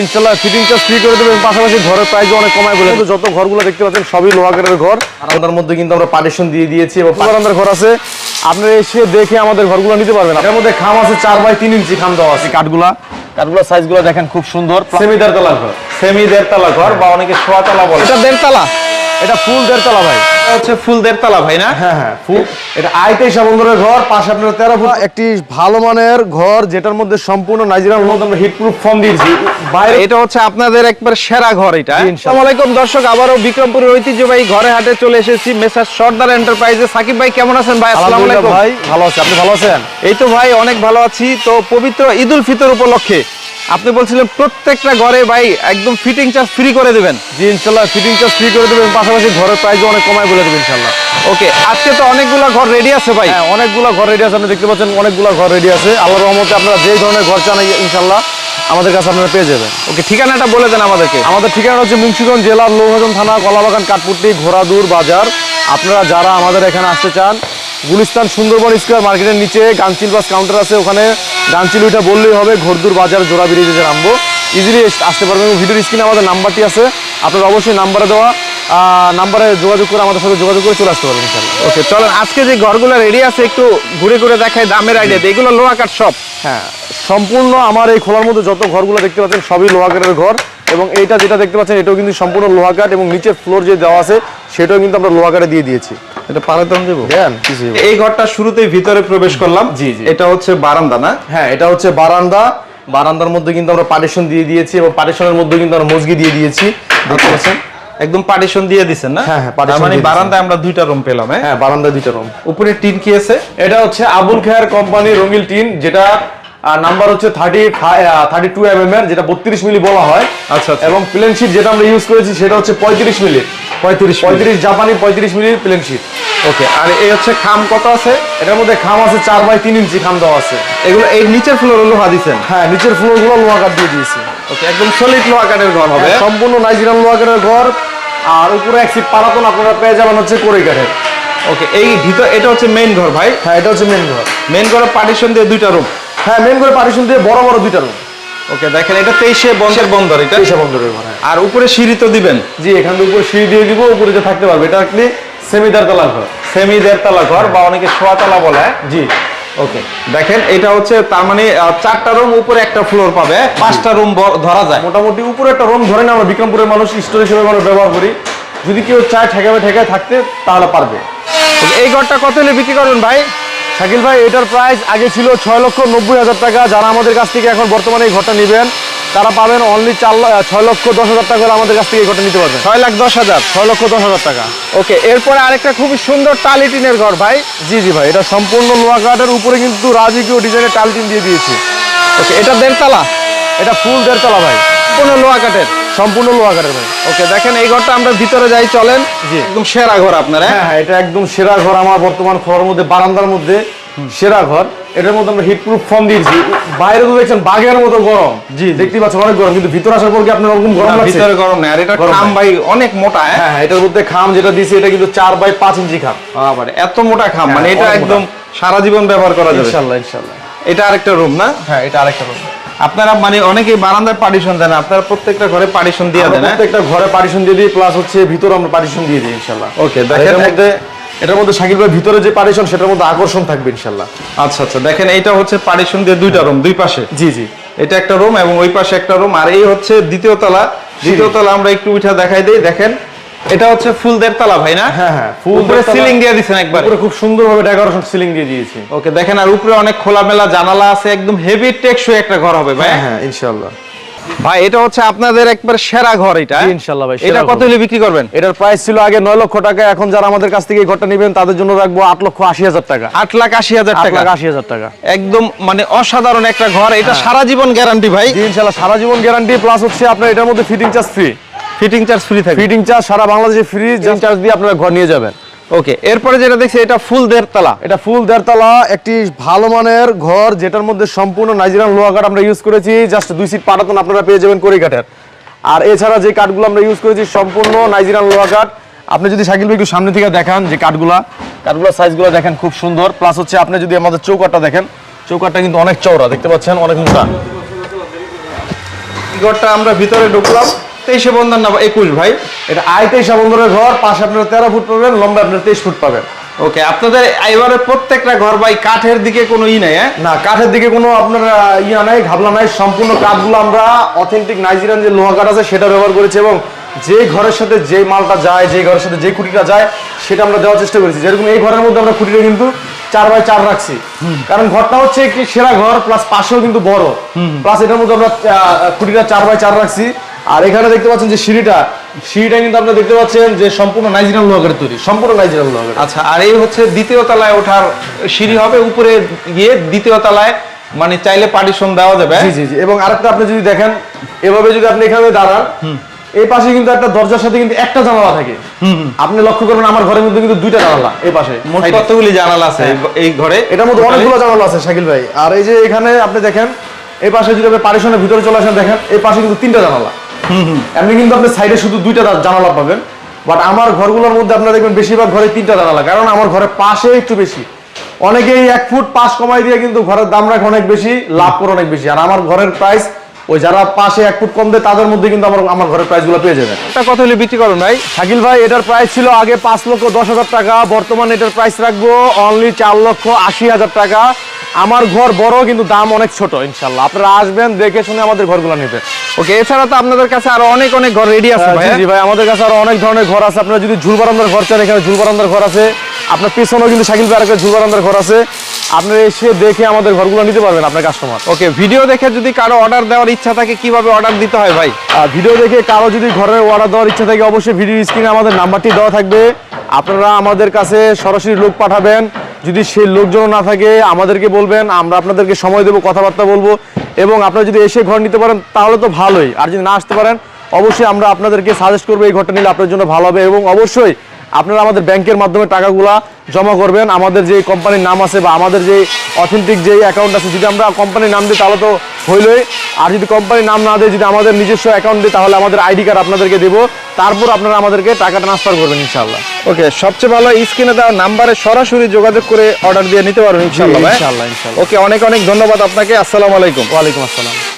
ইনশাল্লাহ fitting charge free করে দেবেন পাশাপাশি ঘরের প্রাইস অনেক কমায় বলে। যত ঘরগুলো দেখতে পাচ্ছেন সবই লোহাগারের ঘর। আমাদের মধ্যে কিন্তু আমরা পার্টিশন দিয়ে দিয়েছি এবং বারান্দার ঘর আছে। আপনারা এসে দেখে আমাদের ঘরগুলো নিতে পারবেন। এর মধ্যে খাম আছে চার বাই তিন ইঞ্চি খাম দেওয়া আছে। কাঠগুলা। কাঠগুলা সাইজগুলো দেখেন খুব সুন্দর। সেমি দেড়তলা ঘর। সেমি দেড়তলা ঘর বা অনেকে সোয়াতলা বলে। এটা দেড়তলা এটা ফুল দেড়তলা ভাই। এটা হচ্ছে ফুল দেড়তলা ভাই না? হ্যাঁ হ্যাঁ ফুল। এটা ঘর পাশে আপনার তেরো ফুট। একটি ভালো মানের ঘর যেটার মধ্যে সম্পূর্ণ নাইজেরিয়ার মধ্যে আমরা হিট প্রুফ ফর্ম দিয়েছি বাইরে এটা হচ্ছে আপনাদের একবার সেরা ঘর এটা। আসসালামু আলাইকুম দর্শক আবারও বিক্রমপুরের ঐতিহ্যবাহী ঘরে হাটে চলে এসেছি মেসার সর্দার এন্টারপ্রাইজে। সাকিব ভাই কেমন আছেন ভাই? আসসালামু আলাইকুম। ভাই ভালো আছে। আপনি ভালো আছেন? এই তো ভাই অনেক ভালো আছি। তো পবিত্র ঈদুল ফিতর উপলক্ষে আপনি বলছিলেন প্রত্যেকটা ঘরে ভাই একদম ফিটিং চার্জ ফ্রি করে দেবেন। জি ইনশাল্লাহ ফিটিং চার্জ ফ্রি করে দেবেন পাশাপাশি ঘরের প্রাইস অনেক কমায় বলে দেবেন ইনশাল্লাহ। ওকে আজকে তো অনেকগুলো ঘর রেডি আছে ভাই। হ্যাঁ অনেকগুলো ঘর রেডি আছে আপনি দেখতে পাচ্ছেন অনেকগুলো ঘর রেডি আছে। আল্লাহর রহমতে আপনারা যে ধরনের ঘর চান ইনশাল্লাহ আমাদের কাছে আপনারা পেয়ে যাবেন। ওকে ঠিকানাটা বলে দেন আমাদেরকে। আমাদের ঠিকানা হচ্ছে মুন্সিগঞ্জ জেলার লৌহাজন থানা কলাবাগান কাঠপুট্টি ঘোড়াদুর বাজার। আপনারা যারা আমাদের এখানে আসতে চান গুলিস্তান সুন্দরবন স্কোয়ার মার্কেটের নিচে গানচিল বাস কাউন্টার আছে। ওখানে গানচিল ওইটা বললেই হবে ঘোরদুর বাজার জোড়া ব্রিজে যে নামবো। ইজিলি আসতে পারবেন। এবং ভিডিওর স্ক্রিনে আমাদের নাম্বারটি আছে। আপনারা অবশ্যই নাম্বারে দেওয়া নাম্বারে যোগাযোগ করে আমাদের সাথে যোগাযোগ করে চলে আসতে পারবেন ওকে চলেন। আজকে যে ঘরগুলো রেডি আছে একটু ঘুরে ঘুরে দেখায় দামের আইডিয়া এগুলো লোহা কাঠ সব? হ্যাঁ সম্পূর্ণ আমার এই খোলার মধ্যে যত ঘরগুলো দেখতে পাচ্ছেন সবই লোহাকারের ঘর। এবং এইটা যেটা দেখতে পাচ্ছেন এটাও কিন্তু সম্পূর্ণ লোহাকাট এবং নিচের ফ্লোর যে দেওয়া আছে সেটাও কিন্তু আমরা লোহা লোহাকাটে দিয়ে দিয়েছি। এটা পারাতন দেবো? দেন। এই ঘরটা শুরুতেই ভিতরে প্রবেশ করলাম। জি, জি। এটা হচ্ছে বারান্দা না? হ্যাঁ এটা হচ্ছে বারান্দা। বারান্দার মধ্যে কিন্তু আমরা পার্টিশন দিয়ে দিয়েছি এবং পার্টিশনের মধ্যে কিন্তু আমরা মজগি দিয়ে দিয়েছি। দেখতে পাচ্ছেন? একদম পার্টিশন দিয়ে দিছেন না? হ্যাঁ, হ্যাঁ, মানে বারান্দায় আমরা দুইটা রুম পেলাম হ্যাঁ? হ্যাঁ বারান্দা দুইটা রুম উপরে টিন কি আছে? এটা হচ্ছে আবুল খায়ের কোম্পানি রঙিল টিন যেটা নাম্বার হচ্ছে thirty thirty two M M এর যেটা বত্রিশ মিলি বলা হয়। আচ্ছা, আচ্ছা। এবং প্লেন শিট যেটা আমরা ইউজ করেছি সেটা হচ্ছে পঁয়ত্রিশ মিলি। পঁয়ত্রিশ পঁয়ত্রিশ জাপানি পঁয়ত্রিশ মিলি প্লেন শিট ওকে আর এই হচ্ছে খাম কত আছে? এটার মধ্যে খাম আছে চার বাই তিন ইঞ্চি খাম দেওয়া আছে। এগুলো এই নিচের ফ্লোর লোহা হ্যাঁ নিচের ফ্লোরগুলো লোহা কাঠ দিয়ে দিয়েছি। ওকে একদম সলিড লোহা কাঠের ঘর হবে। হ্যাঁ, সম্পূর্ণ নাইজেরিয়ান লোহা কাঠের ঘর। আর উপরে এক সিট পারাতন আপনারা পেয়ে যাবেন হচ্ছে কোরে কাঠের। ওকে এই ভিতর এটা হচ্ছে মেইন ঘর ভাই। হ্যাঁ এটা হচ্ছে মেন ঘর। মেইন ঘরে পার্টিশন দিয়ে দুইটা রুম হ্যাঁ মেন ঘরে পার্টিশন দিয়ে বড় বড় দুইটা রুম ওকে দেখেন এটা তেইশে বন্ধের বন্দর এটা। এইসব বন্ধরের ঘর হ্যাঁ। আর উপরে সিঁড়ি তো দিবেন? জি এখান থেকে উপরে সিঁড়ি দিয়ে দিব উপরে যে থাকতে পারবে এটা একটি সেমি দেড়তলা ঘর সেমি দেড়তলা ঘর বা অনেকে সোয়াতলা বলে। হ্যাঁ? জি। ওকে দেখেন এটা হচ্ছে তার মানে চারটা রুম উপরে একটা ফ্লোর পাবে পাঁচটা রুম ধরা যায়। মোটামুটি উপরে একটা রুম ধরে না আমরা বিক্রমপুরের মানুষ স্টোর হিসেবে আমরা ব্যবহার করি। যদি কেউ চায় ঠেকাবে ঠেকায় থাকতে তাহলে পারবে। এই ঘরটা কত হলে বিক্রি করবেন ভাই? শাকিল ভাই এটার প্রাইস আগে ছিল ছয় লক্ষ নব্বই হাজার টাকা। যারা আমাদের কাছ থেকে এখন বর্তমানে এই ঘরটা নেবেন তারা পাবেন অনলি চার ছয় লক্ষ দশ হাজার টাকা হলে আমাদের কাছ থেকে এই ঘরটা নিতে পারবেন। ছয় লাখ দশ হাজার ছয় লক্ষ দশ হাজার টাকা। ওকে এরপরে আরেকটা খুবই সুন্দর টালিটিনের ঘর ভাই। জি জি ভাই এটা সম্পূর্ণ লোহা কাঠের উপরে কিন্তু রাজকীয় ডিজাইনের টালটিন দিয়ে দিয়েছি। ওকে এটা দেড়তলা? এটা ফুল দেড়তলা ভাই। সম্পূর্ণ লোহা কাঠের? সম্পূর্ণ লোহা কাঠের ভাই। ওকে দেখেন এই ঘরটা আমরা ভিতরে যাই চলেন। জি। একদম সেরা ঘর আপনার হ্যাঁ? হ্যাঁ হ্যাঁ এটা একদম সেরা ঘর আমার বর্তমান ঘরের মধ্যে বারান্দার মধ্যে সেরা ঘর। এটার মধ্যে আমরা হিট প্রুফ ফর্ম দিয়েছি বাইরে তো দেখছেন বাঘের মতো গরম। জি দেখতে পাচ্ছেন অনেক গরম। কিন্তু ভিতরে আসার পর কি আপনার ওরকম গরম লাগছে? ভিতরে গরম নেই। আর এটা খাম ভাই অনেক মোটা হ্যাঁ? হ্যাঁ হ্যাঁ, এটার মধ্যে খাম যেটা দিয়েছি এটা কিন্তু চার বাই পাঁচ ইঞ্চি খাম। আবার এত মোটা খাম। হ্যাঁ, মানে এটা একদম সারা জীবন ব্যবহার করা যাবে। ইনশাল্লাহ ইনশাল্লাহ। এটা আরেকটা রুম না? হ্যাঁ এটা আরেকটা রুম আপনারা মানে অনেকেই বারান্দায় পার্টিশন দেন আপনারা প্রত্যেকটা ঘরে পার্টিশন দিয়ে দেন? প্রত্যেকটা ঘরে পার্টিশন দিয়ে দিই প্লাস হচ্ছে ভিতরে আমরা পার্টিশন দিয়ে দিই ইনশাল্লাহ। ওকে দেখেন এটার মধ্যে এটার মধ্যে শাকিল ভাই ভিতরে যে পার্টিশন সেটার মধ্যে আকর্ষণ থাকবে ইনশাল্লাহ। আচ্ছা আচ্ছা। দেখেন এইটা হচ্ছে পার্টিশন দিয়ে দুইটা রুম দুই পাশে। জি জি। এটা একটা রুম এবং ওই পাশে একটা রুম আর এই হচ্ছে দ্বিতীয় তলা। দ্বিতীয় তলা আমরা একটু উঠে দেখাই দেই দেখেন। এটা হচ্ছে ফুল দেড় তলা ভাই না? হ্যাঁ হ্যাঁ ফুল উপরে সিলিং দিয়ে দিছেন একবার। উপরে খুব সুন্দরভাবে ডেকোরেশন সিলিং দিয়ে দিয়েছি। ওকে দেখেন আর উপরে অনেক খোলামেলা জানালা আছে একদম হেভি টেকসই একটা ঘর হবে ভাই। হ্যাঁ হ্যাঁ ইনশাল্লাহ। ভাই এটা হচ্ছে আপনাদের একবার সেরা ঘর এটা। জি, ইনশাল্লাহ ভাই, এটা কত। হলে বিক্রি করবেন? এটার প্রাইস ছিল আগে নয় লক্ষ টাকা এখন যারা আমাদের কাছ থেকে এই ঘরটা নেবেন তাদের জন্য রাখব আট লক্ষ আশি হাজার টাকা। আট লাখ আশি হাজার আট টাকা। লাখ আশি হাজার টাকা। একদম মানে অসাধারণ একটা ঘর এটা হ্যাঁ। সারা জীবন গ্যারান্টি ভাই। জি ইনশাল্লাহ সারা জীবন গ্যারান্টি প্লাস হচ্ছে আপনার এটার মধ্যে fitting charge free fitting charge free থাকবে। ফিটিং চার্জ সারা বাংলাদেশে ফ্রি চার্জ দিয়ে আপনারা ঘর নিয়ে যাবেন। ওকে, এরপরে যেটা দেখছি, এটা ফুল দেড় তলা এটা ফুল দেড়তলা, একটি ভালো মানের ঘর, যেটার মধ্যে সম্পূর্ণ নাইজেরিয়ান লোহা কাঠ আমরা ইউজ করেছি। জাস্ট দুই সিট পাটাতন আপনারা পেয়ে যাবেন কড়ি কাঠের আর এছাড়া যে কাঠগুলো আমরা ইউজ করেছি, সম্পূর্ণ নাইজেরিয়ান লোহা কাঠ। আপনি যদি ভাই একটু সামনে থেকে দেখান যে কাঠগুলা কাঠগুলোর সাইজগুলো দেখেন, খুব সুন্দর। প্লাস হচ্ছে আপনি যদি আমাদের চৌকাটটা দেখেন চৌকাটটা কিন্তু অনেক চওড়া, দেখতে পাচ্ছেন? অনেক মোটা ঘরটা আমরা ভিতরে ঢুকলাম। তেইশে বন্ধন না একুশ ভাই। এটা আই তেইশ বন্ধনের ঘর পাশে আপনারা তেরো ফুট পাবেন লম্বা আপনার তেইশ ফুট পাবেন। ওকে আপনাদের এবারে প্রত্যেকটা ঘর ভাই কাঠের দিকে কোনো ই নাই হ্যাঁ? না কাঠের দিকে কোনো আপনার ইয়া নাই ঘাবলা নাই। সম্পূর্ণ কাঠগুলো আমরা অথেন্টিক নাইজেরিয়ান যে লোহা কাঠ আছে সেটা ব্যবহার করেছি এবং যে ঘরের সাথে যে মালটা যায় যে ঘরের সাথে যে খুঁটিটা যায় সেটা আমরা দেওয়ার চেষ্টা করেছি। যেরকম এই ঘরের মধ্যে আমরা খুঁটিটা কিন্তু চার বাই চার রাখছি। কারণ ঘরটা হচ্ছে একটি সেরা ঘর প্লাস পাশেও কিন্তু বড়। প্লাস এটার মধ্যে আমরা খুঁটিটা চার বাই চার রাখছি। আর এখানে দেখতে পাচ্ছেন যে সিঁড়িটা সিঁড়িটা কিন্তু আপনারা দেখতে পাচ্ছেন যে সম্পূর্ণ নাইজেরিয়ান লোহা কাঠের তৈরি সম্পূর্ণ নাইজেরিয়ান লোহা কাঠ আচ্ছা আর এই হচ্ছে দ্বিতীয় তলায় ওঠার সিঁড়ি হবে উপরে গিয়ে দ্বিতীয় তলায় মানে চাইলে পার্টিশন দেওয়া যাবে। জি জি জি এবং আরেকটা আপনি যদি দেখেন এভাবে যদি আপনি এখানে দাঁড়ান এই পাশে কিন্তু একটা দরজার সাথে কিন্তু একটা জানালা থাকে। আপনি লক্ষ্য করবেন আমার ঘরের মধ্যে কিন্তু দুইটা জানালা এই পাশে মোট কতগুলি জানালা আছে এই- এই ঘরে? এটার মধ্যে অনেকগুলো জানালা আছে শাকিল ভাই। আর এই যে এখানে আপনি দেখেন এই পাশে যদি আপনি পারিশনের ভিতরে চলে আসেন দেখেন এই পাশে কিন্তু তিনটা জানালা। এমনি কিন্তু আপনি সাইডে শুধু দুইটা জানালা পাবেন। বাট আমার ঘরগুলোর মধ্যে আপনারা দেখবেন বেশিরভাগ ঘরে তিনটা জানালা, কারণ আমার ঘরের পাশে একটু বেশি। অনেকেই এক ফুট পাশ কমাই দিয়ে কিন্তু ঘরের দাম রাখে অনেক বেশি, লাভ করে অনেক বেশি। আর আমার ঘরের প্রাইস ওই যারা পাশে এক ফুট কম দেয়, তাদের মধ্যে কিন্তু আমার আমার ঘরের প্রাইসগুলো পেয়ে যাবেন। এটা কত হলে, বিক্রি করুন ভাই। শাকিল ভাই, এটার প্রাইস ছিল আগে পাঁচ লক্ষ দশ হাজার টাকা, বর্তমানে এটার প্রাইস রাখব অনলি চার লক্ষ আশি হাজার টাকা। আমার ঘর বড় কিন্তু দাম অনেক ছোট ইনশাল্লাহ। আপনারা আসবেন দেখে শুনে আমাদের ঘরগুলো নেবেন। ওকে এছাড়া তো আপনাদের কাছে আরও অনেক অনেক ঘর রেডি আছে ভাই জি ভাই আমাদের কাছে আরও অনেক ধরনের ঘর আছে। আপনারা যদি ঝুল বারান্দার ঘর চান এখানে ঝুল বারান্দার ঘর আছে। আপনার পেছনেও কিন্তু শাকিল ভাই আরেকটা ঝুল বারান্দার ঘর আছে। আপনারা এসে দেখে আমাদের ঘরগুলো নিতে পারবেন আপনার কাস্টমার ওকে ভিডিও দেখে যদি কারও অর্ডার দেওয়ার ইচ্ছা থাকে কীভাবে অর্ডার দিতে হয় ভাই? ভিডিও দেখে কারও যদি ঘরের অর্ডার দেওয়ার ইচ্ছা থাকে অবশ্যই ভিডিও স্ক্রিনে আমাদের নাম্বারটি দেওয়া থাকবে। আপনারা আমাদের কাছে সরাসরি লোক পাঠাবেন। যদি সে লোকজন না থাকে, আমাদেরকে বলবেন, আমরা আপনাদেরকে সময় দেবো, কথাবার্তা বলব, এবং আপনারা যদি এসে ঘর নিতে পারেন, তাহলে তো ভালোই। আর যদি না আসতে পারেন, অবশ্যই আমরা আপনাদেরকে সাজেস্ট করব, এই ঘরটা নিলে আপনার জন্য ভালো হবে, এবং অবশ্যই আপনারা আমাদের ব্যাংকের মাধ্যমে টাকাগুলা জমা করবেন। আমাদের যে কোম্পানির নাম আছে বা আমাদের যে অথেন্টিক যে অ্যাকাউন্ট আছে, যদি আমরা কোম্পানির নাম দিই, তাহলে তো হইলই আর যদি কোম্পানির নাম না দেয় যদি আমাদের নিজস্ব অ্যাকাউন্ট দেয় তাহলে আমাদের আইডি কার্ড আপনাদেরকে দেবো। তারপর আপনারা আমাদেরকে টাকা ট্রান্সফার করবেন ইনশাল্লাহ ওকে সবচেয়ে ভালো স্ক্রিনে দেওয়া নাম্বারে সরাসরি যোগাযোগ করে অর্ডার দিয়ে নিতে পারবেন ইনশাল্লাহ ইনশাল্লাহ ইনশাল্লাহ ওকে অনেক অনেক ধন্যবাদ আপনাকে। আসসালামু আলাইকুম। ওয়ালাইকুম আসসালাম।